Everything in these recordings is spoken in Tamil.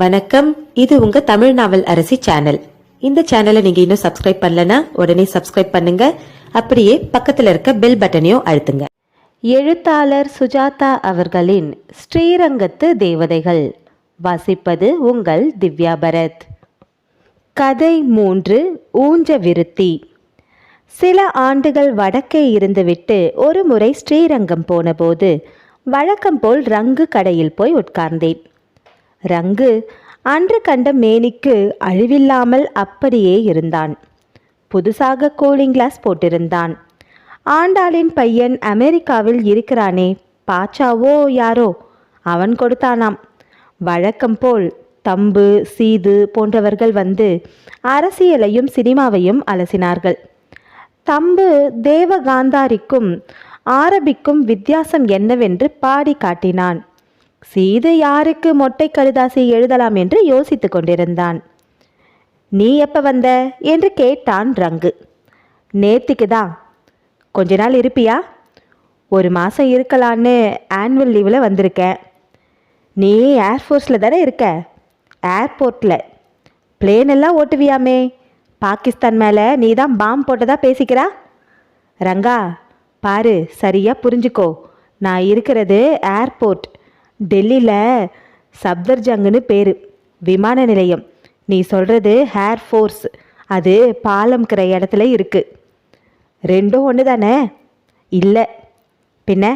வணக்கம். இது உங்க தமிழ் நாவல் அரசி சேனல். இந்த சேனலை நீங்க இன்னும் சப்ஸ்கிரைப் பண்ணலனா உடனே சப்ஸ்கிரைப் பண்ணுங்க. அப்படியே பக்கத்துல இருக்க பெல் பட்டனையும் அழுத்துங்க. எழுத்தாளர் சுஜாதா அவர்களின் ஸ்ரீரங்கத்து தேவதைகள். வாசிப்பது உங்கள் திவ்யா பரத். கதை மூன்று ஊஞ்ச விருத்தி. சில ஆண்டுகள் வடக்கே இருந்துவிட்டு ஒரு முறை ஸ்ரீரங்கம் போனபோது வழக்கம் போல் ரங்கு கடையில் போய் உட்கார்ந்தேன். ரங்கு அன்று கண்ட மேனிக்கு அழிவில்லாமல் அப்படியே இருந்தான். புதுசாக கூலிங் கிளாஸ் போட்டிருந்தான். ஆண்டாளின் பையன் அமெரிக்காவில் இருக்கிறானே பாச்சாவோ யாரோ? அவன் கொடுத்தானாம். வழக்கம் போல் தம்பு சீது போன்றவர்கள் வந்து அரசியலையும் சினிமாவையும் அலசினார்கள். தம்பு தேவகாந்தாரிக்கும் ஆரபிக்கும் வித்தியாசம் என்னவென்று பாடி காட்டினான். சீது யாருக்கு மொட்டை கழுதாசி எழுதலாம் என்று யோசித்து கொண்டிருந்தான். நீ எப்ப வந்த? என்று கேட்டான் ரங்கு. நேத்துக்கு தான். கொஞ்ச நாள் இருப்பியா? ஒரு மாதம் இருக்கலான்னு ஆனுவல் லீவில் வந்திருக்கேன். நீ ஏர்ஃபோர்ஸில் தானே இருக்க? ஏர்போர்ட்டில் பிளேன் எல்லாம் ஓட்டுவியாமே? பாகிஸ்தான் மேலே நீ தான் பாம் போட்டதா பேசிக்கிறா? ரங்கா பாரு சரியாக புரிஞ்சுக்கோ. நான் இருக்கிறது ஏர்போர்ட் டெல்லியில் சப்தர்ஜங்குன்னு பேர். விமான நிலையம். நீ சொல்கிறது ஏர் ஃபோர்ஸ் அது பாலம்க்கிற இடத்துல இருக்குது ரெண்டும் ஒன்று தானே இல்லை. பின்ன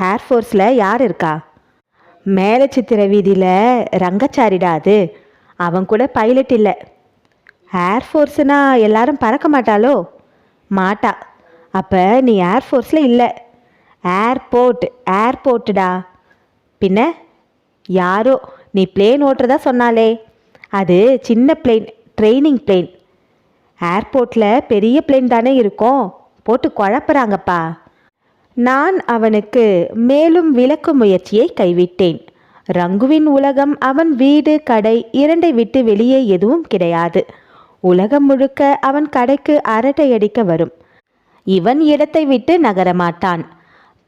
ஹேர் ஃபோர்ஸில் யார் இருக்கா? மேலே சித்திர வீதியில் ரங்கச்சாரிடா அது. அவன் கூட பைலட் இல்லை. ஏர் ஃபோர்ஸுனா எல்லாரும் பறக்க மாட்டாளோ? மாட்டா. அப்போ நீ ஏர் ஃபோர்ஸில் இல்லை. ஏர்போர்ட் ஏர்போர்ட்டுடா பின்ன யாரோ நீ பிளேன் ஓட்டுறதா சொன்னாலே அது சின்ன பிளேன் ட்ரைனிங் பிளேன் ஏர்போர்ட்டில் பெரிய பிளேன் தானே இருக்கும். போட்டு குழப்புறாங்கப்பா. நான் அவனுக்கு மேலும் விளக்கும் முயற்சியை கைவிட்டேன். ரங்குவின் உலகம் அவன் வீடு கடை இரண்டை விட்டு வெளியே எதுவும் கிடையாது. உலகம் முழுக்க அவன் கடைக்கு அரட்டை அடிக்க வரும். இவன் இடத்தை விட்டு நகரமாட்டான்.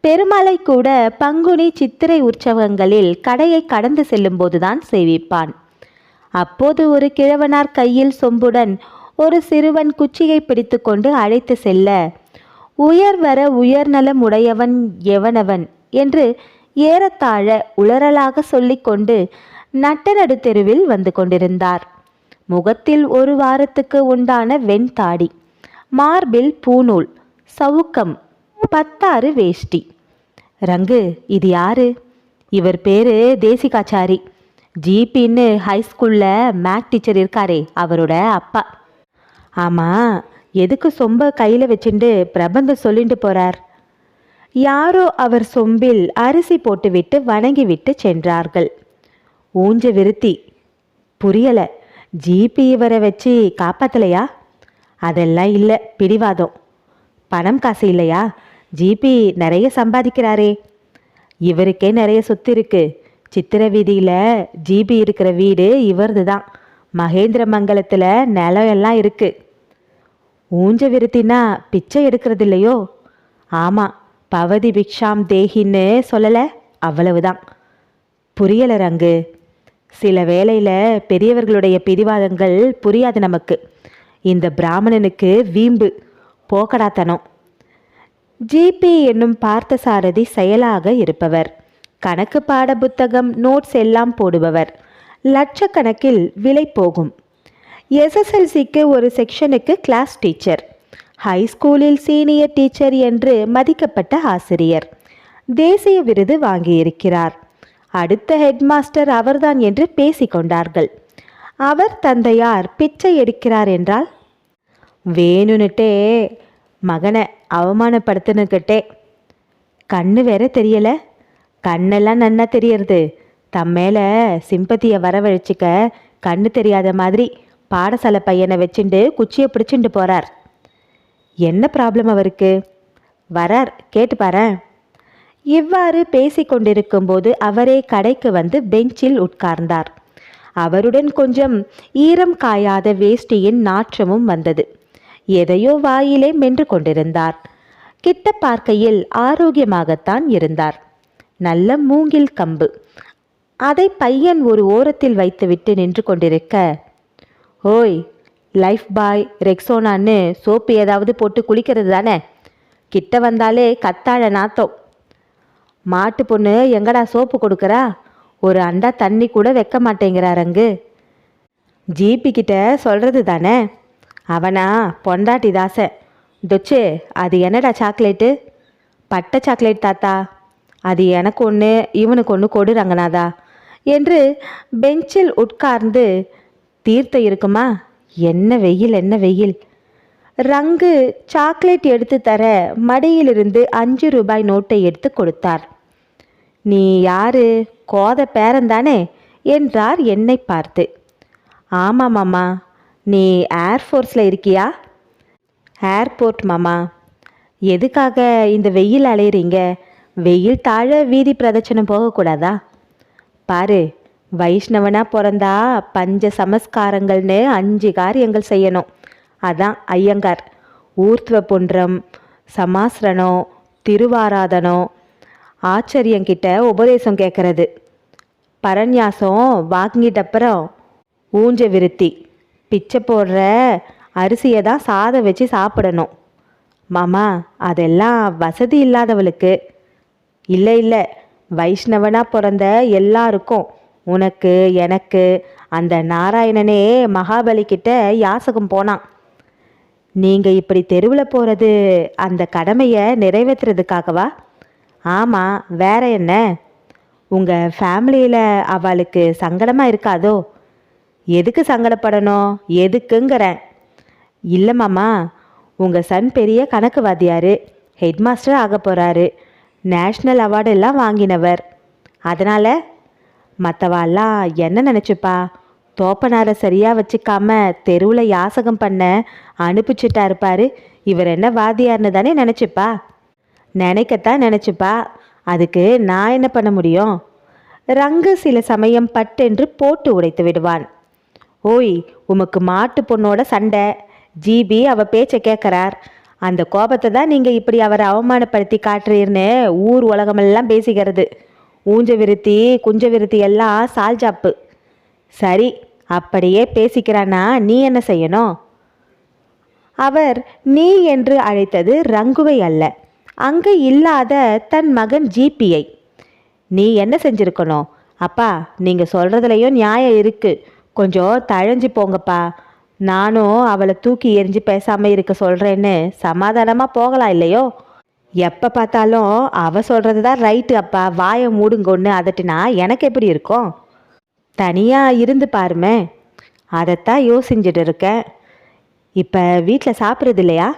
பெருமாளை கூட பங்குனி சித்திரை உற்சவங்களில் கடையை கடந்து செல்லும்போதுதான் சேவிப்பான். அப்போது ஒரு கிழவனார் கையில் சொம்புடன் ஒரு சிறுவன் குச்சியை பிடித்துக்கொண்டு அழைத்து செல்ல உயர் வர உயர்நலம் உடையவன் எவனவன்? என்று ஏறத்தாழ உளறலாக சொல்லிக்கொண்டு நட்டநடு தெருவில் வந்து கொண்டிருந்தார். முகத்தில் ஒரு வாரத்துக்கு உண்டான வெண்தாடி மார்பில் பூநூல் சவுக்கம் பத்தாறு வேஷ்டி. ரங்கு இது யாரு? இவர் பேரு தேசிகாச்சாரி. ஜிபின்னு ஹைஸ்கூலில் மேக் டீச்சர் இருக்காரே அவரோட அப்பா. ஆமாம் எதுக்கு சொம்ப கையில் வச்சுண்டு பிரபந்தம் சொல்லிட்டு போகிறார் யாரோ அவர் சொம்பில் அரிசி போட்டுவிட்டு வணங்கிவிட்டு சென்றார்கள். ஊஞ்ச விருத்தி. புரியலை ஜிபி இவரை வச்சு காப்பாத்தலையா? அதெல்லாம் இல்லை பிடிவாதம். பணம் காசு இல்லையா? ஜிபி நிறைய சம்பாதிக்கிறாரே. இவருக்கே நிறைய சொத்து இருக்கு. சித்திர வீதியில் ஜிபி இருக்கிற வீடு இவரது தான் மகேந்திர மங்கலத்தில் நிலம் எல்லாம் இருக்கு. ஊஞ்ச விருத்தினா பிச்சை எடுக்கிறது இல்லையோ ஆமாம் பவதி பிக்ஷாம் தேகின்னு சொல்லலை அவ்வளவுதான். புரியல ரங்கு. சில வேளையில் பெரியவர்களுடைய பிடிவாதங்கள் புரியாது நமக்கு. இந்த பிராமணனுக்கு வீம்பு போக்கடாத்தனம். ஜிபி என்னும் பார்த்தசாரதி செயலாக இருப்பவர். கணக்கு பாட புத்தகம் நோட்ஸ் எல்லாம் போடுபவர். லட்சக்கணக்கில் விலை போகும். எஸ்எஸ்எல்சிக்கு ஒரு செக்ஷனுக்கு கிளாஸ் டீச்சர் ஹை ஸ்கூலில் சீனியர் டீச்சர் என்று மதிக்கப்பட்ட ஆசிரியர். தேசிய விருது வாங்கியிருக்கிறார். அடுத்த ஹெட்மாஸ்டர் அவர்தான் என்று பேசிக்கொண்டார்கள். அவர் தந்தையார் பிச்சை எடுக்கிறார் என்றால் வேணுன்னுட்டே மகனை அவமானப்படுத்தினுக்கிட்டே கண்ணு வேற தெரியல. கண்ணெல்லாம் நன்னா தெரியறது. தம் மேலே சிம்பத்தியை வரவழைச்சிக்க கண்ணு தெரியாத மாதிரி பாடசாலை பையனை வச்சுண்டு குச்சியை பிடிச்சிண்டு போறார். என்ன ப்ராப்ளம் அவருக்கு? வரார். கேட்டு பாரு இவ்வாறு பேசிக்கொண்டிருக்கும்போது அவரே கடைக்கு வந்து பெஞ்சில் உட்கார்ந்தார். அவருடன் கொஞ்சம் ஈரம் காயாத வேஷ்டியின் நாற்றமும் வந்தது. எதையோ வாயிலே மென்று கொண்டிருந்தார். கிட்ட பார்க்கையில் ஆரோக்கியமாகத்தான் இருந்தார். நல்ல மூங்கில் கம்பு. அதை பையன் ஒரு ஓரத்தில் வைத்துவிட்டு நின்று கொண்டிருக்க ஓய் லைஃப் பாய் ரெக்ஸோனான்னு சோப்பு ஏதாவது போட்டு குளிக்கிறது தானே? கிட்ட வந்தாலே கத்தாழ நாத்தம். மாட்டு பொண்ணு எங்கடா சோப்பு கொடுக்குறா? ஒரு அண்டா தண்ணி கூட வைக்க மாட்டேங்கிறாரங்கு ஜிபி கிட்ட சொல்கிறது தானே? அவனா பொண்டாட்டி தாசை தொச்சு அது என்னடா சாக்லேட்டு? பட்டை சாக்லேட் தாத்தா. அது எனக்கு ஒன்று இவனுக்கு ஒன்று கொடு ரங்கநாதா என்று பெஞ்சில் உட்கார்ந்து தீர்த்தம் இருக்குமா? என்ன வெயில் என்ன வெயில். ரங்கு சாக்லேட் எடுத்து தர மடியிலிருந்து அஞ்சு ரூபாய் நோட்டை எடுத்து கொடுத்தார். நீ யாரு? கோத பேரன்தானே என்றார் என்னை பார்த்து. ஆமாம் மாமா நீ ஏர்ஃபோர்ஸில் இருக்கியா? ஏர்போர்ட் மாமா. எதுக்காக இந்த வெயில் அலையிறீங்க? வெயில் தாழ வீதி பிரதட்சணம் போகக்கூடாதா? பாரு வைஷ்ணவனா பிறந்தா பஞ்ச சமஸ்காரங்கள்னு அஞ்சு காரியங்கள் செய்யணும். அதான் ஐயங்கார். ஊர்த்வ புன்றம் சமாஸ்ரணம் திருவாராதனம் ஆச்சரியங்கிட்ட உபதேசம் கேட்கறது பரநியாசம் வாங்கிட்டப்புறம் ஊஞ்ச விருத்தி. பிச்சை போடுற அரிசியை தான் சாதம் வச்சு சாப்பிடணும். மாமா அதெல்லாம் வசதி இல்லாதவளுக்கு. இல்லை இல்லை. வைஷ்ணவனாக பிறந்த எல்லாருக்கும் உனக்கு எனக்கு அந்த நாராயணனே மகாபலி கிட்ட யாசகம் போனான். நீங்கள் இப்படி தெருவில் போகிறது அந்த கடமையை நிறைவேற்றுறதுக்காகவா? ஆமாம் வேற என்ன? உங்கள் ஃபேமிலியில் அவளுக்கு சங்கடமாக இருக்காதோ? எதுக்கு சங்கடப்படணும்? எதுக்குங்கிறேன். இல்லை மாமா உங்கள் சன் பெரிய கணக்கு வாத்தியார் ஹெட்மாஸ்டர் ஆக போகிறாரு நேஷ்னல் அவார்டு எல்லாம் வாங்கினவர். அதனால் மற்றவாள்லாம் என்ன நினச்சிப்பா? தோப்பனாரை சரியாக வச்சுக்காம தெருவில் யாசகம் பண்ண அனுப்பிச்சிட்டா இருப்பார் இவர் என்ன வாத்தியார்னு தானே நினச்சிப்பா? நினைக்கத்தான் நினச்சிப்பா. அதுக்கு நான் என்ன பண்ண முடியும்? ரங்கு சில சமயம் பட்டென்று போட்டு உடைத்து விடுவான். ஓய் உமக்கு மாட்டு பொண்ணோட சண்டை. ஜிபி அவ பேச்சை கேட்குறார் அந்த கோபத்தை தான் நீங்கள் இப்படி அவரை அவமானப்படுத்தி காட்டுறீர்னு ஊர் உலகமெல்லாம் பேசிக்கிறது. ஊஞ்ச விருத்தி குஞ்ச விருத்தி எல்லாம் சால்ஜாப்பு சரி அப்படியே பேசிக்கிறானா நீ என்ன செய்யணும்? அவர் நீ என்று அழைத்தது ரங்குவை அல்ல. அங்கு இல்லாத தன் மகன் ஜிபியை. நீ என்ன செஞ்சிருக்கணும்? அப்பா நீங்கள் சொல்கிறதுலையும் நியாயம் இருக்குது கொஞ்சம் தழைஞ்சு போங்கப்பா. நானும் அவளை தூக்கி எரிஞ்சு பேசாமல் இருக்க சொல்கிறேன்னு சமாதானமாக போகலாம் இல்லையோ? எப்போ பார்த்தாலும் அவ சொல்கிறது தான் ரைட்டு அப்பா. வாயை மூடுங்கொன்னு அதட்டுனா எனக்கு எப்படி இருக்கும்? தனியாக இருந்து பாருமே. அதைத்தான் யோசிஞ்சிட்டு இருக்கேன். இப்போ வீட்டில் சாப்பிட்றது இல்லையா?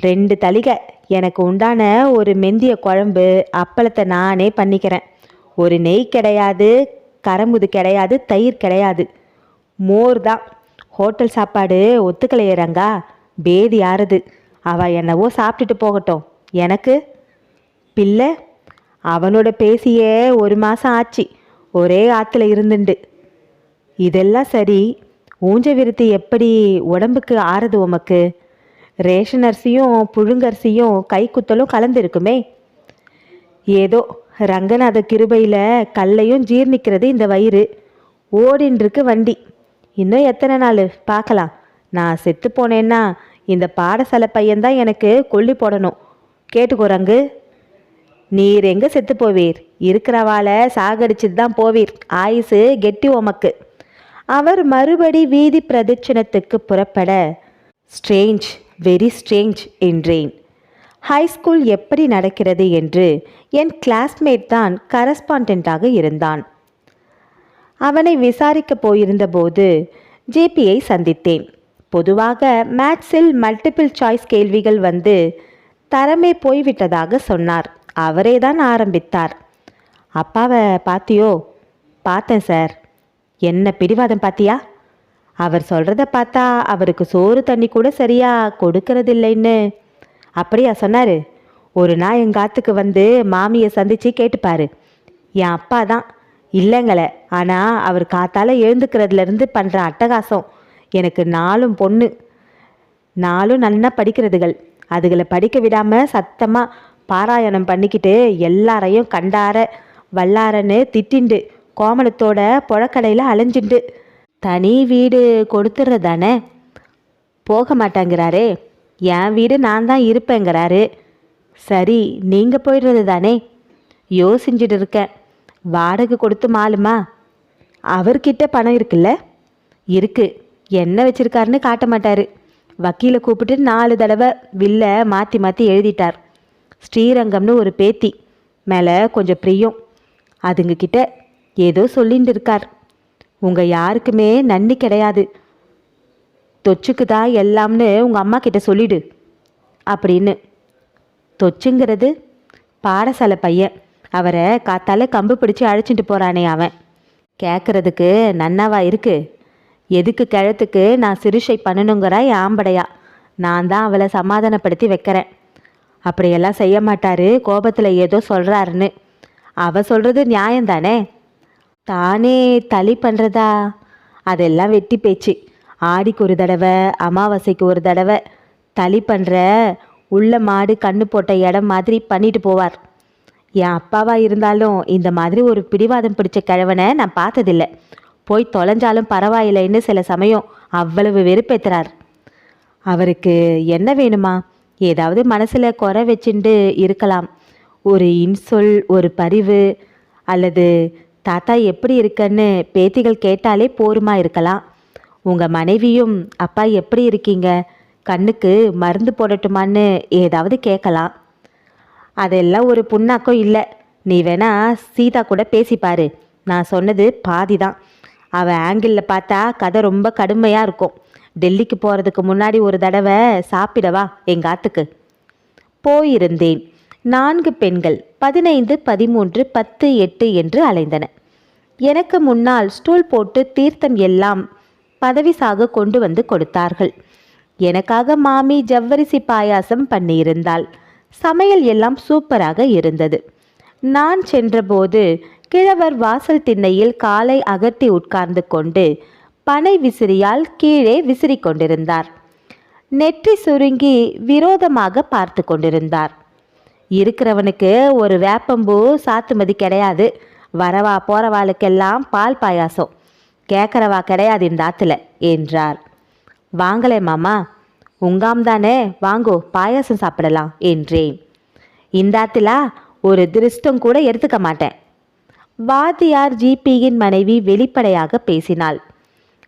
ரெண்டு தளிகை. எனக்கு உண்டான ஒரு மெந்திய குழம்பு அப்பளத்தை நானே பண்ணிக்கிறேன். ஒரு நெய் கிடையாது கரம்புது கிடையாது தயிர் கிடையாது. மோர் தான் ஹோட்டல் சாப்பாடு ஒத்துக்கலையறங்கா பேதி ஆறுது. அவ என்னவோ சாப்பிட்டுட்டு போகட்டும். எனக்கு? பிள்ளை அவனோட பேசியே ஒரு மாதம் ஆச்சு. ஒரே ஆற்றுல இருந்துண்டு. இதெல்லாம் சரி. ஊஞ்ச விருத்தி எப்படி உடம்புக்கு ஆறுது உமக்கு? ரேஷன் அரிசியும் புழுங்கரிசியும் கைக்குத்தலும் கலந்துருக்குமே. ஏதோ ரங்கநாத கிருபையில் கல்லையும் ஜீர்ணிக்கிறது இந்த வயிறு. ஓடின்றிருக்கு வண்டி. இன்னும் எத்தனை நாள்? பார்க்கலாம். நான் செத்து போனேன்னா இந்த பாடசாலை பையன்தான் எனக்கு கொல்லி போடணும். கேட்டுக்கோ ரங்கு. நீர் எங்கே செத்து போவீர்? இருக்கிறவாளை சாகடிச்சிட்டு தான் போவீர். ஆயுசு கெட்டி உமக்கு. அவர் மறுபடி வீதி பிரதட்சணத்துக்கு புறப்பட ஸ்ட்ரேஞ்ச் வெரி ஸ்ட்ரேஞ்ச் என்றேன். ஹைஸ்கூல் எப்படி நடக்கிறது என்று என் கிளாஸ்மேட் தான் கரஸ்பாண்டண்ட்டாக இருந்தான். அவனை விசாரிக்க போயிருந்தபோது ஜேபியை சந்தித்தேன். பொதுவாக மேத்ஸில் மல்டிபிள் சாய்ஸ் கேள்விகள் வந்து தரமே போய்விட்டதாக சொன்னார். அவரே தான் ஆரம்பித்தார். அப்பாவை பாத்தியோ? பார்த்தேன் சார். என்ன பிடிவாதம் பாத்தியா? அவர் சொல்கிறத பார்த்தா அவருக்கு சோறு தண்ணி கூட சரியா கொடுக்கறதில்லைன்னு. அப்படியா சொன்னார். ஒரு நாள் எங்கள் ஆத்துக்கு வந்து மாமியை சந்தித்து கேட்டுப்பாரு. என் அப்பா தான். இல்லைங்களே. ஆனால் அவர் காத்தால எழுந்துக்கிறதுலேருந்து பண்ணுற அட்டகாசம். எனக்கு நாலும் பொண்ணு. நாலும் நல்லா படிக்கிறதுகள். அதுகளை படிக்க விடாமல் சத்தமாக பாராயணம் பண்ணிக்கிட்டு எல்லாரையும் கண்டார வல்லாரன்னு திட்டிண்டு கோமலத்தோட புழக்கடையில் அலைஞ்சிண்டு தனி வீடு கொடுத்துட்றதானே போக மாட்டேங்கிறாரே. என் வீடு நான் தான் இருப்பேங்கிறாரு. சரி நீங்கள் போயிடுறது தானே? யோசிச்சுட்டு இருக்கேன். வாடகை கொடுத்து மாலுமா? அவர்கிட்ட பணம் இருக்குல்ல? இருக்கு. என்ன வச்சிருக்காருன்னு காட்ட மாட்டாரு. வக்கீலை கூப்பிட்டு நாலு தடவை வில்ல மாற்றி மாற்றி எழுதிட்டார். ஸ்ரீரங்கம்னு ஒரு பேத்தி. மேலே கொஞ்சம் பிரியம். அதுங்கக்கிட்ட ஏதோ சொல்லிட்டு இருக்கார். உங்கள் யாருக்குமே நன்றி கிடையாது. தொச்சுக்கு தான் எல்லாம்னு உங்கள் அம்மா கிட்ட சொல்லிடு. அப்படின்னு. தொச்சுங்கிறது பாடசாலை பையன். அவரை காத்தால கம்பு பிடிச்சி அழைச்சிட்டு போகிறானே அவன். கேட்குறதுக்கு நன்னாவா இருக்கு. எதுக்கு கிழத்துக்கு நான் சிறுஷை பண்ணணுங்கிறா ஆம்படையா. நான் தான் அவளை சமாதானப்படுத்தி வைக்கிறேன். அப்படியெல்லாம் செய்ய மாட்டாரு கோபத்தில் ஏதோ சொல்கிறாருன்னு அவ சொல்கிறது நியாயம்தானே தானே? தளி பண்ணுறதா அதெல்லாம் வெட்டி பேச்சு. ஆடிக்கு ஒரு தடவை அமாவாசைக்கு ஒரு தடவை தளி பண்ணுற உள்ள மாடு கண்ணு போட்ட இடம் மாதிரி பண்ணிட்டு போவார். என் அப்பாவாக இருந்தாலும் இந்த மாதிரி ஒரு பிடிவாதம் பிடிச்ச கிழவனை நான் பார்த்ததில்ல. போய் தொலைஞ்சாலும் பரவாயில்லைன்னு சில சமயம் அவ்வளவு வெறுப்பேத்துறார். அவருக்கு என்ன வேணுமா? ஏதாவது மனசில் குறை வச்சுண்டு இருக்கலாம். ஒரு இன்சொல் ஒரு பரிவு அல்லது தாத்தா எப்படி இருக்கன்னு பேத்திகள் கேட்டாலே போருமா இருக்கலாம். உங்கள் மனைவியும் அப்பா எப்படி இருக்கீங்க? கண்ணுக்கு மருந்து போடட்டுமான்னு ஏதாவது கேட்கலாம். அதெல்லாம் ஒரு புண்ணாக்கம் இல்லை. நீ வேணா சீதா கூட பேசிப்பாரு நான் சொன்னது பாதி தான் அவள் ஆங்கிளில் பார்த்தா கதை ரொம்ப கடுமையாக இருக்கும். டெல்லிக்கு போகிறதுக்கு முன்னாடி ஒரு தடவை சாப்பிடவா எங்கள் ஆத்துக்கு. போயிருந்தேன். நான்கு பெண்கள் பதினைந்து பதிமூன்று பத்து எட்டு என்று அலைந்தன. எனக்கு முன்னால் ஸ்டூல் போட்டு தீர்த்தம் எல்லாம் பதவிசாக கொண்டு வந்து கொடுத்தார்கள். எனக்காக மாமி ஜவ்வரிசி பாயாசம் பண்ணியிருந்தாள். சமையல் எல்லாம் சூப்பராக இருந்தது. நான் சென்றபோது கிழவர் வாசல் திண்ணையில் காலை அகற்றி உட்கார்ந்து கொண்டு பனை விசிறியால் கீழே விசிறி கொண்டிருந்தார். நெற்றி சுருங்கி விரோதமாக பார்த்து கொண்டிருந்தார். இருக்கிறவனுக்கு ஒரு வேப்பம்பூ சாத்துமதி கிடையாது. வரவா போறவாளுக்கெல்லாம் பால் பாயாசம். கேட்கறவா கிடையாது இந்த ஆத்துல என்றார். வாங்களே மாமா உங்காம் தானே வாங்கோ பாயாசம் சாப்பிடலாம் என்றேன். இந்தாத்திலா ஒரு திருஷ்டம் கூட எடுத்துக்க மாட்டேன். வாத்தியார் ஜிபியின் மனைவி வெளிப்படையாக பேசினாள்.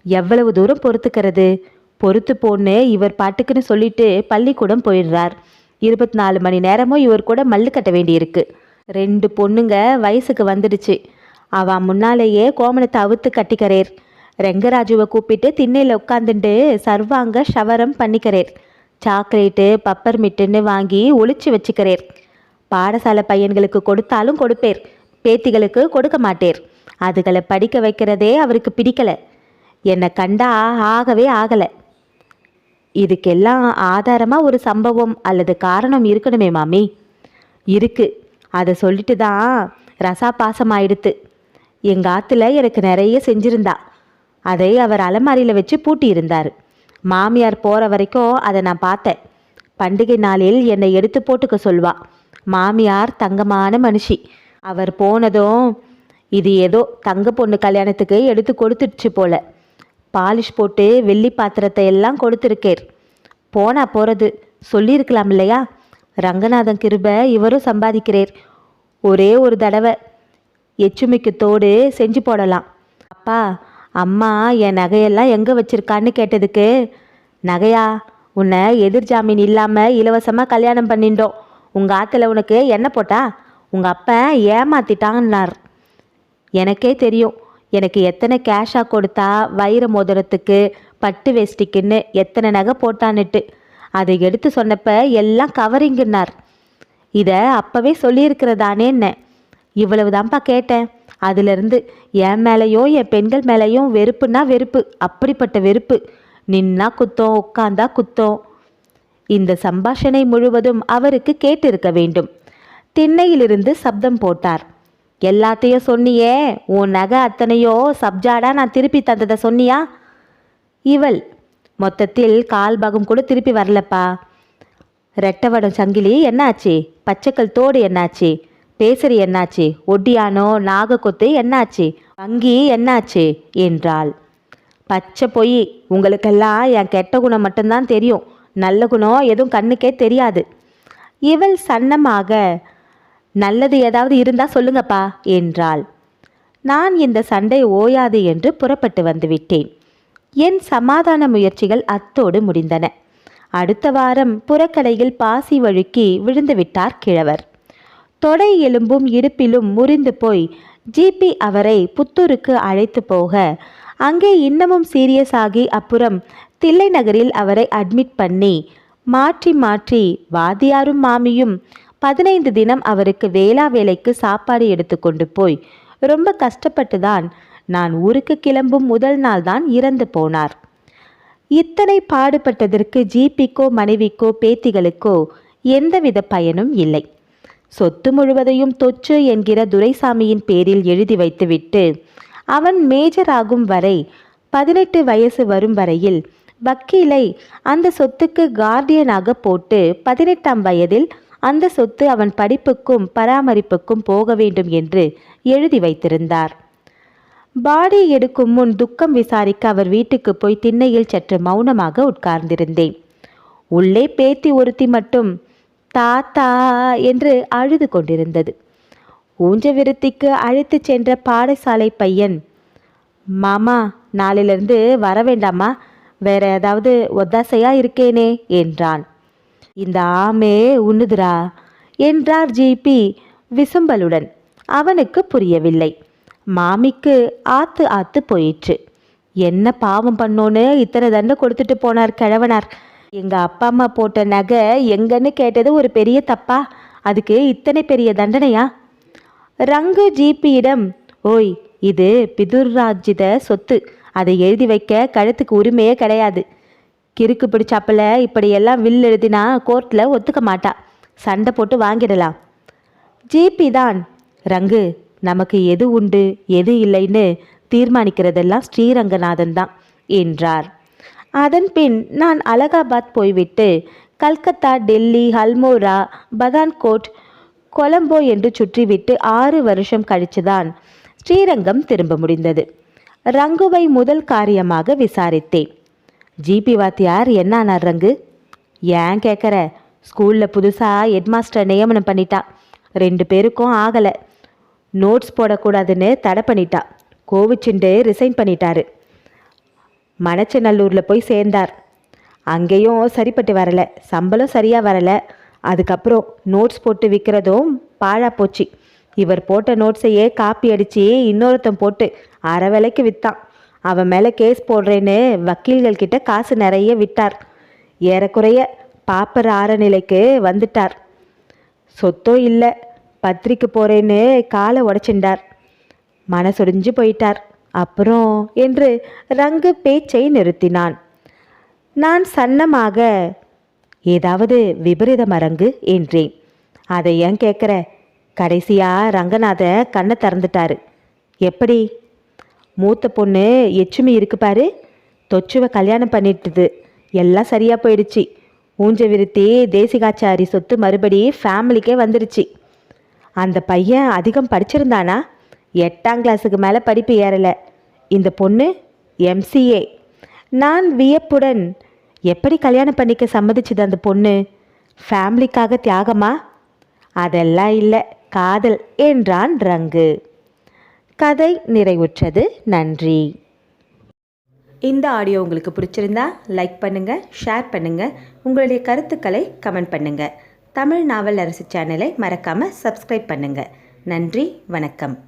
எவ்வளவு தூரம் பொறுத்துக்கிறது? பொறுத்து போன்னு இவர் பாட்டுக்குன்னு சொல்லிட்டு பள்ளிக்கூடம் போயிடுறார். இருபத்தி நாலு மணி நேரமும் இவர் கூட மல்லு கட்ட வேண்டியிருக்கு. ரெண்டு பொண்ணுங்க வயசுக்கு வந்துடுச்சு. அவ முன்னாலேயே கோமணத்தை அவுத்து கட்டிக்கிறேர். ரெங்கராஜுவை கூப்பிட்டு திண்ணையில் உட்காந்துட்டு சர்வாங்க ஷவரம் பண்ணிக்கிறேன் சாக்லேட்டு பப்பர் மிட்டுன்னு வாங்கி ஒழிச்சு வச்சுக்கிறேன் பாடசாலை பையன்களுக்கு கொடுத்தாலும் கொடுப்பேர். பேத்திகளுக்கு கொடுக்க மாட்டேர். அதுகளை படிக்க வைக்கிறதே அவருக்கு பிடிக்கலை. என்னை கண்டா ஆகவே ஆகலை. இதுக்கெல்லாம் ஆதாரமாக ஒரு சம்பவம் அல்லது காரணம் இருக்கணுமே மாமி. இருக்கு. அதை சொல்லிட்டு தான் ரசா பாசமாயிடுத்து. எங்கள் ஆற்றுல எனக்கு நிறைய செஞ்சிருந்தா. அதை அவர் அலமாரியில் வச்சு பூட்டி இருந்தார் மாமியார் போகிற வரைக்கும் அதை நான் பார்த்தேன். பண்டிகை நாளில் என்னை எடுத்து போட்டுக்க சொல்வா மாமியார் தங்கமான மனுஷி. அவர் போனதும் இது ஏதோ தங்க பொண்ணு கல்யாணத்துக்கு எடுத்து கொடுத்துடுச்சு போல. பாலிஷ் போட்டு வெள்ளி பாத்திரத்தை எல்லாம் கொடுத்துருக்கேர். போனா போகிறது சொல்லியிருக்கலாம் இல்லையா? ரங்கநாதன் கிருப இவரும் சம்பாதிக்கிறேர். ஒரே ஒரு தடவை எச்சுமிக்கு தோடு செஞ்சு போடலாம். அப்பா அம்மா என் நகையெல்லாம் எங்கே வச்சிருக்கான்னு கேட்டதுக்கு நகையா உன்னை எதிர் ஜாமீன் இல்லாமல் இலவசமாக கல்யாணம் பண்ணிட்டோம் உங்கள் ஆற்றுல உனக்கு என்ன போட்டா? உங்கள் அப்பன் ஏமாத்திட்டான்னார். எனக்கே தெரியும். எனக்கு எத்தனை கேஷாக கொடுத்தா வைர மோதிரத்துக்கு பட்டு வேஷ்டிக்குன்னு எத்தனை நகை போட்டான்னுட்டு. அதை எடுத்து சொன்னப்ப எல்லாம் கவரிங்குன்னார். இதை அப்போவே சொல்லியிருக்கிறதானேன்னு. இவ்வளவுதான்ப்பா கேட்டேன். அதிலிருந்து என் மேலேயோ என் பெண்கள் மேலேயும் வெறுப்புனா வெறுப்பு அப்படிப்பட்ட வெறுப்பு. நின்னா குத்தம் உட்காந்தா குத்தம். இந்த சம்பாஷணை முழுவதும் அவருக்கு கேட்டிருக்க வேண்டும். திண்ணையிலிருந்து சப்தம் போட்டார். எல்லாத்தையும் சொன்னியே உன் நகை அத்தனையோ சப்ஜாடா நான் திருப்பி தந்ததை சொன்னியா? இவள் மொத்தத்தில் கால் பாகம் கூட திருப்பி வரலப்பா. ரெட்டவடம் சங்கிலி என்னாச்சு? பச்சைக்கல் தோடு என்னாச்சு? பேசரி என்னாச்சு? ஒட்டியானோ? நாகக்கொத்து என்னாச்சு? வங்கி என்னாச்சு? என்றாள். பச்சை பொய். உங்களுக்கெல்லாம் என் கெட்ட குணம் மட்டும்தான் தெரியும். நல்ல குணம் எதுவும் கண்ணுக்கே தெரியாது. இவள் சன்னமாக நல்லது ஏதாவது இருந்தா சொல்லுங்கப்பா என்றாள். நான் இந்த சண்டை ஓயாது என்று புறப்பட்டு வந்துவிட்டேன். என் சமாதான முயற்சிகள் அத்தோடு முடிந்தன. அடுத்த வாரம் புறக்கடையில் பாசி வழுக்கி விழுந்துவிட்டார் கிழவர். தொடை எலும்பும் இடுப்பிலும் முறிந்து போய் ஜிபி அவரை புத்தூருக்கு அழைத்து போக. அங்கே இன்னமும் சீரியஸ் ஆகி அப்புறம் தில்லை நகரில் அவரை அட்மிட் பண்ணி மாற்றி மாற்றி வாதியாரும் மாமியும் பதினைந்து தினம் அவருக்கு வேளா வேலைக்கு சாப்பாடு எடுத்துக்கொண்டு போய் ரொம்ப கஷ்டப்பட்டு தான் நான் ஊருக்கு கிளம்பும் முதல் நாள் தான் இறந்து போனார். இத்தனை பாடுபட்டதற்கு ஜிபிக்கோ மனைவிக்கோ பேத்திகளுக்கோ எந்தவித பயனும் இல்லை. சொத்து முழுவதையும் தொச்சு என்கிற துரைசாமியின் பேரில் எழுதி வைத்துவிட்டு அவன் மேஜர் ஆகும் வரை பதினெட்டு வயசு வரும் வரையில் வக்கீலை அந்த சொத்துக்கு கார்டியனாக போட்டு பதினெட்டாம் வயதில் அந்த சொத்து அவன் படிப்புக்கும் பராமரிப்புக்கும் போக வேண்டும் என்று எழுதி வைத்திருந்தார். பாடி எடுக்கும் முன் துக்கம் விசாரிக்க அவர் வீட்டுக்கு போய் திண்ணையில் சற்று மௌனமாக உட்கார்ந்திருந்தேன். உள்ளே பேத்தி ஒருத்தி மட்டும் தாத்தா என்று அழுது கொண்டிருந்தது. ஊஞ்ச விருத்திக்கு அழைத்துச் சென்ற பாடசாலை பையன் மாமா நாளிலிருந்து வர வேண்டாமா? வேற ஏதாவது ஒத்தாசையா இருக்கேனே? என்றான். இந்த ஆமே உண்ணுதுரா? என்றார் ஜிபி விசும்பலுடன். அவனுக்கு புரியவில்லை. மாமிக்கு ஆத்து ஆத்து போயிற்று. என்ன பாவம் பண்ணோன்னு இத்தனை தண்டை கொடுத்துட்டு போனார் கிழவனார். எங்கள் அப்பா அம்மா போட்ட நகை எங்கன்னு கேட்டது ஒரு பெரிய தப்பா? அதுக்கு இத்தனை பெரிய தண்டனையா? ரங்கு ஜிபியிடம் ஓய் இது பிதுர்ராஜித சொத்து. அதை எழுதி வைக்க கழுத்துக்கு உரிமையே கிடையாது. கிறுக்கு பிடிச்சாப்புல இப்படியெல்லாம் வில் எழுதினா கோர்ட்டில் ஒத்துக்க மாட்டா. சண்டை போட்டு வாங்கிடலாம். ஜிபி தான் ரங்கு நமக்கு எது உண்டு எது இல்லைன்னு தீர்மானிக்கிறதெல்லாம் ஸ்ரீரங்கநாதன் தான் என்றார். அதன்பின் நான் அலகாபாத் போய்விட்டு கல்கத்தா டெல்லி ஹல்மோரா பதான்கோட் கொலம்போ என்று சுற்றிவிட்டு ஆறு வருஷம் கழிச்சுதான் ஸ்ரீரங்கம் திரும்ப முடிந்தது. ரங்குவை முதல் காரியமாக விசாரித்தேன். ஜிபி வாத்தியார் என்ன ரங்கு? ஏன் கேட்குற ஸ்கூலில் புதுசாக ஹெட்மாஸ்டர் நியமனம் பண்ணிட்டா. ரெண்டு பேருக்கும் ஆகலை. நோட்ஸ் போடக்கூடாதுன்னு தடை பண்ணிட்டா. கோவிச்சுண்டு ரிசைன் பண்ணிட்டாரு. மணச்சநல்லூரில் போய் சேர்ந்தார். அங்கேயும் சரிப்பட்டு வரலை. சம்பளம் சரியாக வரலை. அதுக்கப்புறம் நோட்ஸ் போட்டு விற்கிறதும் பாழா போச்சு. இவர் போட்ட நோட்ஸையே காப்பி அடித்து இன்னொருத்தன் போட்டு அரை விலைக்கு விற்றான் அவன் மேலே கேஸ் போடுறேன்னு வக்கீல்கள் கிட்ட காசு நிறைய விட்டார். ஏறக்குறைய பாப்பர் ஆற நிலைக்கு வந்துட்டார். சொத்தோ இல்லை. பத்திரிக்கை போகிறேன்னு காலை உடச்சிண்டார் மனசொடிஞ்சு போயிட்டார். அப்புறம் என்று ரங்கு பேச்சை நிறுத்தினான். நான் சன்னமாக ஏதாவது விபரீத மரங்கு என்றேன். அதை ஏன் கேட்குற? கடைசியாக ரங்கநாத கண்ணை திறந்துட்டாரு. எப்படி? மூத்த பொண்ணு எச்சுமி இருக்கு பாரு. தொச்சுவை கல்யாணம் பண்ணிட்டுது. எல்லாம் சரியாக போயிடுச்சு. ஊஞ்ச விருத்தி தேசிகாச்சாரி சொத்து மறுபடி ஃபேமிலிக்கே வந்துடுச்சு அந்த பையன் அதிகம் படிச்சிருந்தானா? எட்டாம் கிளாஸுக்கு மேலே படிப்பு ஏறலை. இந்த பொண்ணு எம்சிஏ நான் வியப்புடன் எப்படி கல்யாணம் பண்ணிக்க சம்மதிச்சுது அந்த பொண்ணு? ஃபேமிலிக்காக தியாகமா? அதெல்லாம் இல்லை காதல் என்றான் ரங்கு. கதை நிறைவுற்றது. நன்றி. இந்த ஆடியோ உங்களுக்கு பிடிச்சிருந்தா லைக் பண்ணுங்கள் ஷேர் பண்ணுங்கள் உங்களுடைய கருத்துக்களை கமெண்ட் பண்ணுங்கள் தமிழ் நாவல் அரசு சேனலை மறக்காமல் சப்ஸ்கிரைப் பண்ணுங்கள் நன்றி வணக்கம்.